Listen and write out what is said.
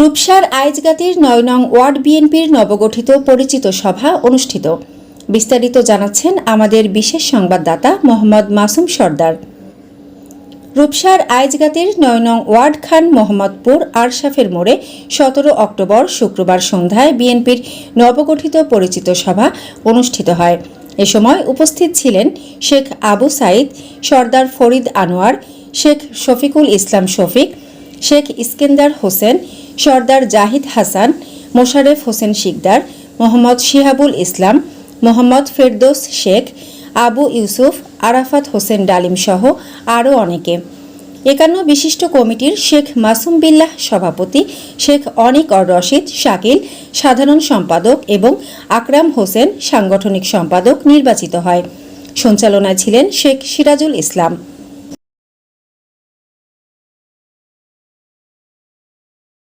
রূপসার আইজগাতির নয় নং ওয়ার্ড বিএনপির নবগঠিত পরিচিত সভা অনুষ্ঠিত। বিস্তারিত জানাচ্ছেন আমাদের বিশেষ সংবাদদাতা মোহাম্মদ মাসুম সর্দার। রূপসার আইজগাতির নয় নং ওয়ার্ড খান মোহাম্মদপুর আরশাফের মোড়ে সতেরো অক্টোবর শুক্রবার সন্ধ্যায় বিএনপির নবগঠিত পরিচিত সভা অনুষ্ঠিত হয়। এ সময় উপস্থিত ছিলেন শেখ আবু সাইদ, সর্দার ফরিদ আনোয়ার, শেখ শফিকুল ইসলাম শফিক, শেখ ইস্কেন্দার হোসেন সর্দার জাহিদ হাসান মোশারেফ হোসেন শিকদার, মোহাম্মদ শিহাবুল ইসলাম, মোহাম্মদ ফেরদৌস শেখ, আবু ইউসুফ, আরাফাত হোসেন ডালিম সহ আরও অনেকে। একান্ন বিশিষ্ট কমিটির শেখ মাসুম বিল্লাহ সভাপতি, শেখ অনিক অর রশিদ শাকিল, সাধারণ সম্পাদক এবং আকরাম হোসেন সাংগঠনিক সম্পাদক নির্বাচিত হয়। সঞ্চালনায় ছিলেন শেখ সিরাজুল ইসলাম।